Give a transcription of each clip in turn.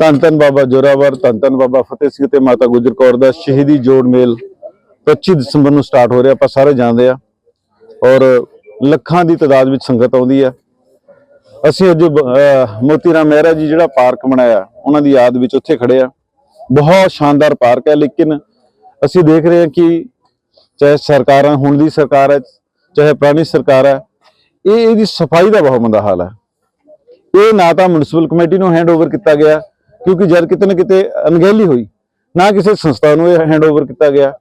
ਧੰਨ ਧੰਨ ਬਾਬਾ ਜੋਰਾਵਰ, ਧੰਨ ਧੰਨ ਬਾਬਾ ਫਤਿਹ ਸਿੰਘ ਤੇ ਮਾਤਾ ਗੁਜਰ ਕੌਰ ਦਾ ਸ਼ਹੀਦੀ ਜੋੜ ਮੇਲ 25 ਦਸੰਬਰ ਨੂੰ ਸਟਾਰਟ ਹੋ ਰਿਹਾ, ਆਪਾਂ ਸਾਰੇ ਜਾਣਦੇ ਆ ਔਰ ਲੱਖਾਂ ਦੀ ਤਾਦਾਦ ਵਿੱਚ ਸੰਗਤ ਆਉਂਦੀ ਆ ਅਸੀਂ ਅੱਜ ਮੋਤੀ ਰਾਮ ਮਹਿਰਾ ਜੀ ਜਿਹੜਾ ਪਾਰਕ ਬਣਾਇਆ, ਉਹਨਾਂ ਦੀ ਯਾਦ ਵਿੱਚ ਉੱਥੇ ਖੜੇ ਆ ਬਹੁਤ ਸ਼ਾਨਦਾਰ ਪਾਰਕ ਹੈ, ਲੇਕਿਨ ਅਸੀਂ ਦੇਖ ਰਹੇ ਹਾਂ ਕਿ ਚਾਹੇ ਸਰਕਾਰਾਂ, ਹੁਣ ਦੀ ਸਰਕਾਰ ਹੈ, ਚਾਹੇ ਪੁਰਾਣੀ ਸਰਕਾਰ ਹੈ, ਇਹ ਇਹਦੀ ਸਫ਼ਾਈ ਦਾ ਬਹੁਤ ਮੰਦਾ ਹਾਲ ਹੈ। ਇਹ ਨਾ ਤਾਂ ਮਿਊਨਿਸਪਲ ਕਮੇਟੀ ਨੂੰ ਹੈਂਡਓਵਰ ਕੀਤਾ ਗਿਆ ਕਿਉਂਕਿ ਜਦ ਕਿਤੇ ਨਾ ਕਿਤੇ ਅਣਗਹਿਲੀ ਹੋਈ, ਨਾ ਕਿਸੇ ਸੰਸਥਾ ਨੂੰ ਇਹ ਹੈਂਡਓਵਰ ਕੀਤਾ ਗਿਆ।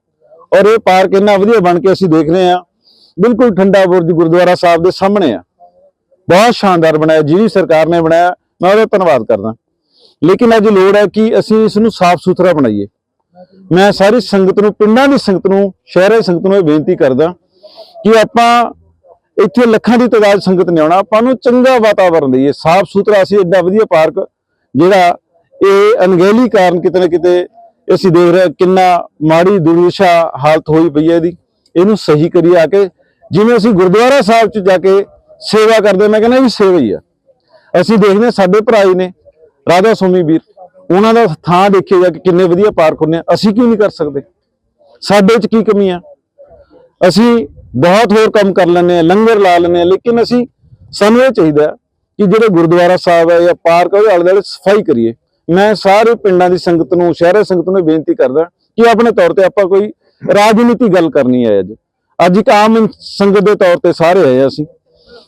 ਔਰ ਇਹ ਪਾਰਕ ਇੰਨਾ ਵਧੀਆ ਬਣ ਕੇ ਅਸੀਂ ਦੇਖ ਰਹੇ ਹਾਂ, ਬਿਲਕੁਲ ਠੰਡਾ ਬੁਰਜ ਗੁਰਦੁਆਰਾ ਸਾਹਿਬ ਦੇ ਸਾਹਮਣੇ ਆ। ਬਹੁਤ ਸ਼ਾਨਦਾਰ ਬਣਾਇਆ, ਜਿਹੜੀ ਸਰਕਾਰ ਨੇ ਬਣਾਇਆ, ਮੈਂ ਉਹਦਾ ਧੰਨਵਾਦ ਕਰਦਾ। ਲੇਕਿਨ ਅੱਜ ਲੋੜ ਹੈ ਕਿ ਅਸੀਂ ਇਸ ਨੂੰ ਸਾਫ਼ ਸੁਥਰਾ ਬਣਾਈਏ। ਮੈਂ ਸਾਰੀ ਸੰਗਤ ਨੂੰ, ਪਿੰਡਾਂ ਦੀ ਸੰਗਤ ਨੂੰ, ਸ਼ਹਿਰਾਂ ਦੀ ਸੰਗਤ ਨੂੰ ਇਹ ਬੇਨਤੀ ਕਰਦਾ ਕਿ ਆਪਾਂ ਇੱਥੇ ਲੱਖਾਂ ਦੀ ਤਾਦਾਦ ਸੰਗਤ ਨੇ ਆਉਣਾ, ਆਪਾਂ ਨੂੰ ਚੰਗਾ ਵਾਤਾਵਰਣ ਦਈਏ, ਸਾਫ਼ ਸੁਥਰਾ ਅਸੀਂ ਐਡਾ ਵਧੀਆ ਪਾਰਕ ਜਿਹੜਾ ਇਹ ਅਣਗਹਿਲੀ ਕਾਰਨ ਕਿਤੇ ਨਾ ਕਿਤੇ ਅਸੀਂ ਦੇਖ ਰਹੇ ਕਿੰਨਾ ਮਾੜੀ ਦੁਰਦਸ਼ਾ ਹਾਲਤ ਹੋਈ ਪਈ ਹੈ ਇਹਦੀ। ਇਹਨੂੰ ਸਹੀ ਕਰੀ ਆ ਕੇ, ਜਿਵੇਂ ਅਸੀਂ ਗੁਰਦੁਆਰਾ ਸਾਹਿਬ 'ਚ ਜਾ ਕੇ ਸੇਵਾ ਕਰਦੇ ਮੈਂ ਕਹਿੰਦਾ ਵੀ ਸੇਵਾ ਹੀ ਆ। ਅਸੀਂ ਦੇਖਦੇ ਹਾਂ ਸਾਡੇ ਭਰਾ ਹੀ ਨੇ ਰਾਧਾ ਸੋਮੀ ਵੀਰ, ਉਹਨਾਂ ਦਾ ਥਾਂ ਦੇਖਿਆ ਜਾ ਕੇ ਕਿੰਨੇ ਵਧੀਆ ਪਾਰਕ ਹੁੰਦੇ ਆ। ਅਸੀਂ ਕਿਉਂ ਨਹੀਂ ਕਰ ਸਕਦੇ? ਸਾਡੇ 'ਚ ਕੀ ਕਮੀ ਆ? ਅਸੀਂ ਬਹੁਤ ਹੋਰ ਕੰਮ ਕਰ ਲੈਂਦੇ ਆ ਲੰਗਰ ਲਾ ਲੈਂਦੇ ਆ ਲੇਕਿਨ ਅਸੀਂ, ਸਾਨੂੰ ਇਹ ਚਾਹੀਦਾ ਕਿ ਜਿਹੜੇ ਗੁਰਦੁਆਰਾ ਸਾਹਿਬ ਹੈ ਜਾਂ ਪਾਰਕ ਹੈ, ਉਹਦੇ ਆਲੇ ਦੁਆਲੇ ਸਫ਼ਾਈ ਕਰੀਏ। ਮੈਂ ਸਾਰੇ ਪਿੰਡਾਂ ਦੀ ਸੰਗਤ ਨੂੰ, ਸ਼ਹਿਰਾਂ ਸੰਗਤ ਨੂੰ ਬੇਨਤੀ ਕਰਦਾ ਕਿ ਆਪਣੇ ਤੌਰ ਤੇ ਆਪਾਂ ਕੋਈ ਰਾਜਨੀਤੀ ਗੱਲ ਕਰਨੀ ਹੈ ਅੱਜ। ਅੱਜ ਇੱਕ ਆਮ ਸੰਗਤ ਦੇ ਤੌਰ ਤੇ ਸਾਰੇ ਆਏ ਹਾਂ ਅਸੀਂ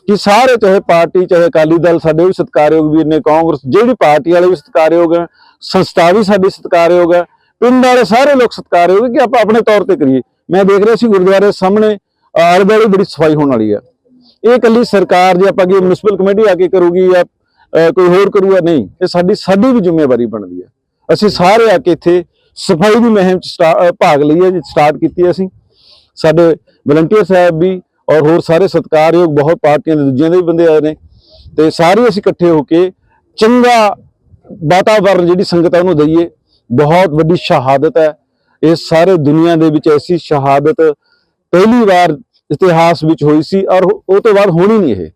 ਕਿ ਸਾਰੇ, ਚਾਹੇ ਪਾਰਟੀ, ਚਾਹੇ ਅਕਾਲੀ ਦਲ, ਸਾਡੇ ਵੀ ਸਤਿਕਾਰਯੋਗ ਵੀਰ ਨੇ, ਕਾਂਗਰਸ, ਜਿਹੜੀ ਪਾਰਟੀ ਵਾਲੇ ਵੀ ਸਤਿਕਾਰਯੋਗ ਹੈ, ਸੰਸਥਾ ਵੀ ਸਾਡੀ ਸਤਿਕਾਰਯੋਗ ਹੈ, ਪਿੰਡ ਵਾਲੇ ਸਾਰੇ ਲੋਕ ਸਤਿਕਾਰਯੋਗ ਕਿ ਆਪਾਂ ਆਪਣੇ ਤੌਰ ਤੇ ਕਰੀਏ। ਮੈਂ ਦੇਖ ਰਿਹਾ ਸੀ ਗੁਰਦੁਆਰੇ ਸਾਹਮਣੇ, ਆਲੇ ਦੁਆਲੇ ਬੜੀ ਸਫ਼ਾਈ ਹੋਣ ਵਾਲੀ ਹੈ। ਇਹ ਇਕੱਲੀ ਸਰਕਾਰ ਜੇ ਆਪਾਂ ਕੀ ਮਿਊਨਿਸਪਲ ਕਮੇਟੀ ਆ ਕੇ ਕਰੂਗੀ ਜਾਂ ਕੋਈ ਹੋਰ ਕਰੂਗਾ ਨਹੀਂ ਇਹ ਸਾਡੀ ਸਾਡੀ ਵੀ ਜ਼ਿੰਮੇਵਾਰੀ ਬਣਦੀ ਹੈ। ਅਸੀਂ ਸਾਰੇ ਆ ਕੇ ਇੱਥੇ ਸਫ਼ਾਈ ਦੀ ਮੁਹਿੰਮ ਚ ਸਟਾ- ਅਹ, ਭਾਗ ਲਈਏ ਜੀ ਸਟਾਰਟ ਕੀਤੀ ਹੈ ਅਸੀਂ। ਸਾਡੇ ਵਲੰਟੀਅਰ ਸਾਹਿਬ ਵੀ ਔਰ ਹੋਰ ਸਾਰੇ ਸਤਿਕਾਰਯੋਗ ਬਹੁਤ ਪਾਰਟੀਆਂ ਦੇ ਦੂਜਿਆਂ ਦੇ ਵੀ ਬੰਦੇ ਆਏ ਨੇ। ਤੇ ਸਾਰੇ ਅਸੀਂ ਇਕੱਠੇ ਹੋ ਕੇ ਚੰਗਾ ਵਾਤਾਵਰਨ ਜਿਹੜੀ ਸੰਗਤ ਹੈ ਉਹਨੂੰ ਦਈਏ। ਬਹੁਤ ਵੱਡੀ ਸ਼ਹਾਦਤ ਹੈ। ਇਹ ਸਾਰੇ ਦੁਨੀਆ ਦੇ ਵਿੱਚ ਐਸੀ ਸ਼ਹਾਦਤ ਪਹਿਲੀ ਵਾਰ ਇਤਿਹਾਸ ਵਿੱਚ ਹੋਈ ਸੀ ਔਰ ਉਹ ਤੋਂ ਬਾਅਦ ਹੋਣੀ ਨਹੀਂ ਇਹ।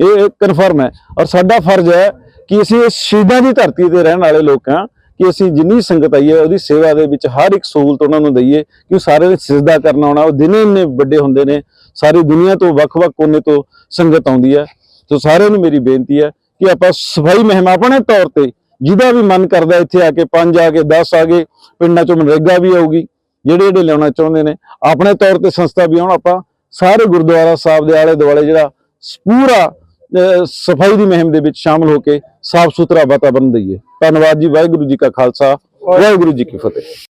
ਇਹ ਕਨਫਰਮ ਹੈ। ਔਰ ਸਾਡਾ ਫਰਜ਼ ਹੈ ਕਿ ਅਸੀਂ ਇਸ ਸ਼ਹੀਦਾਂ ਦੀ ਧਰਤੀ ਤੇ ਰਹਿਣ ਵਾਲੇ ਲੋਕ ਹਾਂ, ਕਿ ਅਸੀਂ ਜਿੰਨੀ ਸੰਗਤ ਆਈ ਹੈ, ਉਹਦੀ ਸੇਵਾ ਦੇ ਵਿੱਚ ਹਰ ਇੱਕ ਸਹੂਲਤ ਉਹਨਾਂ ਨੂੰ ਦਈਏ, ਕਿ ਉਹ ਸਾਰੇ ਨੇ ਸਿਜਦਾ ਕਰਨ ਆਉਣਾ, ਉਹ ਦਿਨੇ ਇੰਨੇ ਵੱਡੇ ਹੁੰਦੇ ਨੇ, ਸਾਰੀ ਦੁਨੀਆ ਤੋਂ ਵੱਖ-ਵੱਖ ਕੋਨੇ ਤੋਂ ਸੰਗਤ ਆਉਂਦੀ ਹੈ। ਸੋ ਸਾਰਿਆਂ ਨੂੰ ਮੇਰੀ ਬੇਨਤੀ ਹੈ ਕਿ ਆਪਾਂ ਸਫ਼ਾਈ ਮੁਹਿੰਮ ਆਪਣੇ ਤੌਰ ਤੇ, ਜਿਹਦਾ ਵੀ ਮਨ ਕਰਦਾ ਇੱਥੇ ਆ ਕੇ 5 ਆ ਕੇ 10 ਆ ਕੇ ਪਿੰਡਾਂ ਚੋਂ ਮਨਰੇਗਾ ਵੀ ਆਊਗੀ, ਜਿਹੜੇ ਜਿਹੜੇ ਲਿਆਉਣਾ ਚਾਹੁੰਦੇ ਨੇ, ਆਪਣੇ ਤੌਰ ਤੇ ਸੰਸਥਾ ਵੀ ਆਉਣ, ਆਪਾਂ ਸਾਰੇ ਗੁਰਦੁਆਰਾ ਸਾਹਿਬ ਦੇ ਆਲੇ ਦੁਆਲੇ ਜਿਹੜਾ ਪੂਰਾ ਸਫ਼ਾਈ ਦੀ ਮੁਹਿੰਮ ਦੇ ਵਿੱਚ ਸ਼ਾਮਲ ਹੋ ਕੇ ਸਾਫ਼ ਸੁਥਰਾ ਵਾਤਾਵਰਨ ਦਈਏ। ਧੰਨਵਾਦ ਜੀ ਵਾਹਿਗੁਰੂ ਜੀ ਕਾ ਖਾਲਸਾ ਵਾਹਿਗੁਰੂ ਜੀ ਕੀ ਫਤਿਹ।